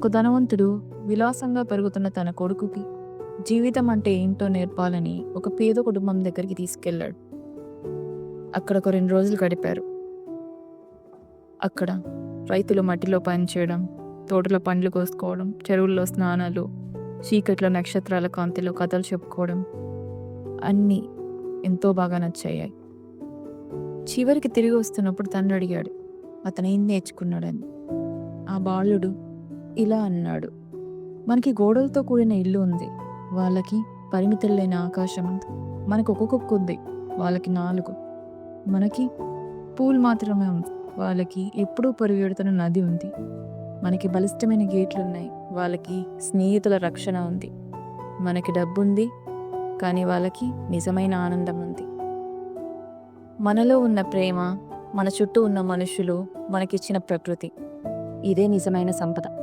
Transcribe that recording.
ఒక ధనవంతుడు విలాసంగా పెరుగుతున్న తన కొడుకుకి జీవితం అంటే ఏంటో నేర్పాలని ఒక పేద కుటుంబం దగ్గరికి తీసుకెళ్ళాడు. అక్కడ ఒక రెండు రోజులు గడిపారు. అక్కడ రైతులు మట్టిలో పనిచేయడం తోటలో పండ్లు కోసుకోవడం చెరువుల్లో స్నానాలు చీకట్లో నక్షత్రాల కాంతిలో కథలు చెప్పుకోవడం అన్నీ ఎంతో బాగా నచ్చాయి చివరికి తిరిగి వస్తున్నప్పుడు తండ్రి అడిగాడు అతను ఏం నేర్చుకున్నాడని? ఆ బాలుడు ఇలా అన్నాడు. మనకి గోడలతో కూడిన ఇల్లు ఉంది. వాళ్ళకి పరిమితులు లేని ఆకాశం ఉంది. మనకు ఒక్కొక్క ఉంది వాళ్ళకి నాలుగు. మనకి పూల్ మాత్రమే ఉంది. వాళ్ళకి ఎప్పుడూ పరిగెడుతున్న నది ఉంది. మనకి బలిష్టమైన గేట్లు ఉన్నాయి వాళ్ళకి స్నేహితుల రక్షణ ఉంది. మనకి డబ్బు ఉంది కానీ వాళ్ళకి నిజమైన ఆనందం ఉంది. మనలో ఉన్న ప్రేమ మన చుట్టూ ఉన్న మనుషులు మనకిచ్చిన ప్రకృతి. ఇదే నిజమైన సంపద.